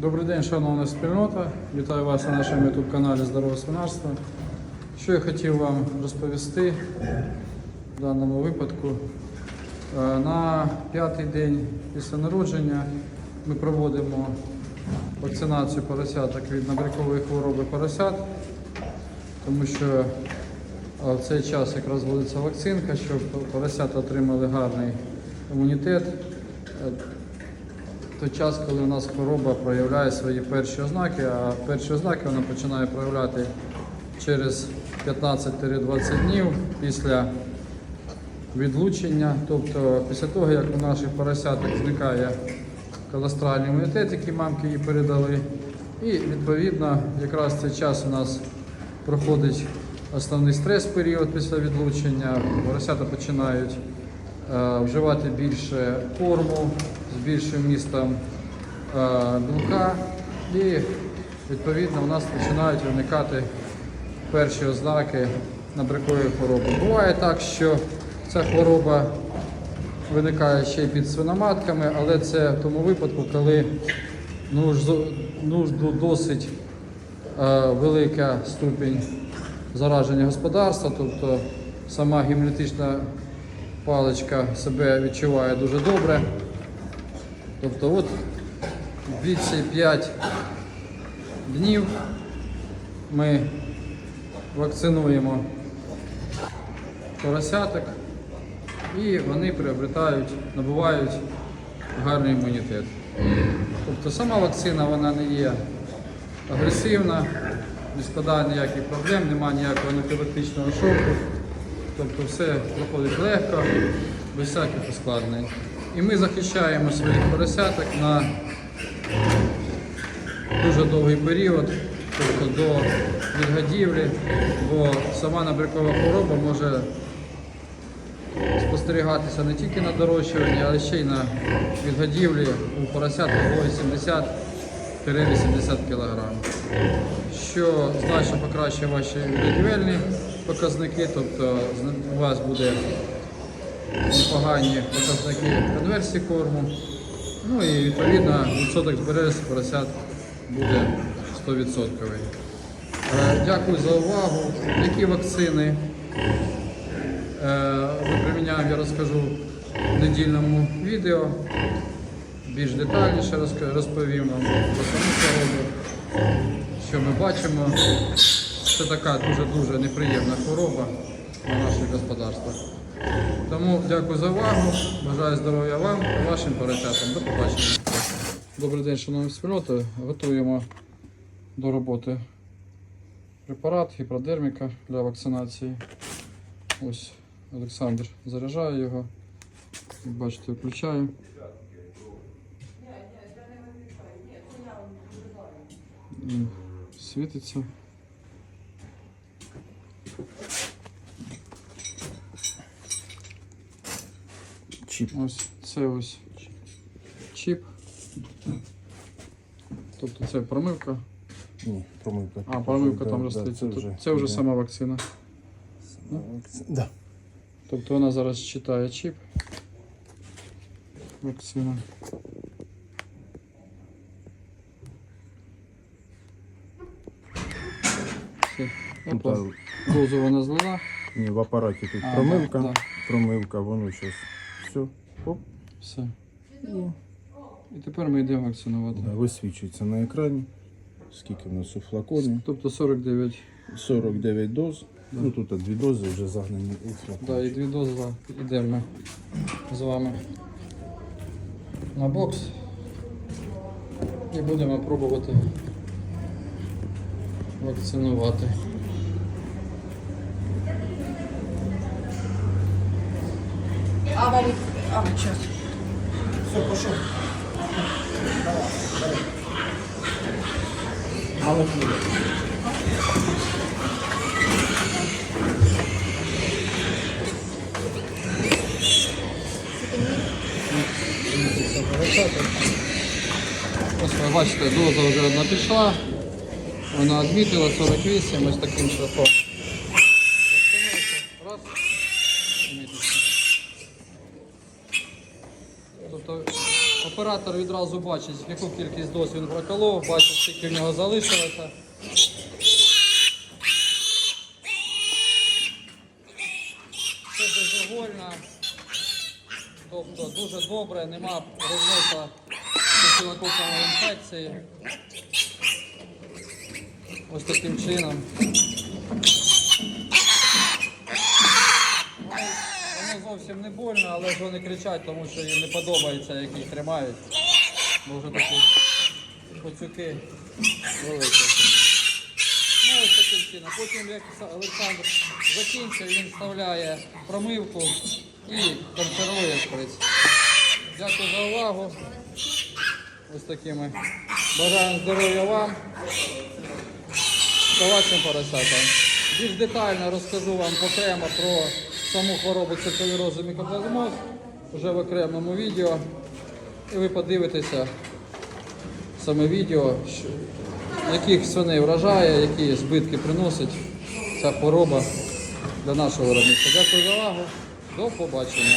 Добрий день, шановна спільнота. Вітаю вас на нашому youtube каналі Здорове свинарство. Що я хотів вам розповісти в даному випадку. Е, На п'ятий день після народження ми проводимо вакцинацію поросяток від набрякової хвороби поросят, тому що е, в цей час якраз вводиться вакцинка, щоб поросята отримали гарний імунітет. Той час, коли у нас хвороба проявляє свої перші ознаки, а перші ознаки вона починає проявляти через 15-20 днів після відлучення, тобто після того, як у наших поросяток зникає колостральний імунітет, який мамки їй передали, і відповідно якраз цей час у нас проходить основний стрес-період після відлучення, поросята починають е, вживати більше корму з більшим містом е, білка і відповідно у нас починають виникати перші ознаки набрякової хвороби. Буває так, що ця хвороба виникає ще й під свиноматками, але це в тому випадку, коли ну, ж зо- ну, досить е, велика ступінь зараження господарства, тобто сама гімнетична паличка себе відчуває дуже добре. Тобто от віці 5 днів ми вакцинуємо поросяток і вони приобретають, набувають гарний імунітет. Тобто сама вакцина вона не є агресивна, не складає ніяких проблем, немає ніякого анафілактичного шоку. Тобто все проходить легко, без всяких ускладнень. І ми захищаємо своїх поросяток на дуже довгий період, тобто до відгодівлі, бо сама набрякова хвороба може спостерігатися не тільки на дорощуванні, але ще й на відгодівлі у поросят вагою 70-80 кг, що значно покращує ваші відгодівельні показники, тобто у вас буде непогані показники конверсії корму. Ну і відповідно відсоток збережності поросят буде 100%. Е, Дякую за увагу. Які вакцини е, ми приміняємо, я розкажу в недільному відео. Більш детальніше розповім вам про саму хворобу. Що ми бачимо, це така дуже-дуже неприємна хвороба на наших господарствах. Тому дякую за увагу. Бажаю здоров'я вам та вашим поросятам. До побачення. Добрий день, шановні спільноти. Готуємо до роботи препарат гіпродерміка для вакцинації. Ось Олександр заряджає його. Як бачите, включаю. Світиться. Чіп. Ось це ось чіп. Тобто це промивка. Ні, промивка. А, промивка там вже стоїть. Це вже, Це вже сама вакцина. Сама вакцина. Да. Тобто вона зараз читає чіп. Вакцина. Опа. Дозу вона злила. ні, в апараті тут А, промивка. да, да. Промивка, воно зараз. Все. Оп, Все. І тепер ми йдемо вакцинувати. да, висвічується на екрані. Скільки в нас у флаконі? Тобто 49. 49 доз. Да. Ну тут дві дози вже загнані у флакон. Да, і дві дози йдемо з вами на бокс. І будемо пробувати вакцинувати. А, Валик, а, сейчас. Все, пошел. Мало Ось ви бачите, доза вже одна пішла. Вона відмітила 48 ось таким шляхом. Оператор відразу бачить, яку кількість доз він проколов, бачить, скільки в нього залишилося. Все безвольно. Тобто дуже добре, нема розносу стафілококової інфекції. Ось таким чином. Воно, воно зовсім не больно, але ж вони кричать, тому що їм не подобається, як їх тримають. Бо вже такі пацюки великі. Ну, ось таким чином. Потім, як Олександр закінчив, він вставляє промивку і консервує шприц. Дякую за увагу. Ось такими. Бажаємо здоров'я вам та вашим поросятам. Більш детально розкажу вам окремо про саму хворобу циркулярозу мікоплазмоз вже в окремому відео. І ви подивитеся саме відео, яких свиней вражає, які збитки приносить ця хвороба для нашого виробництва. Дякую за увагу. До побачення.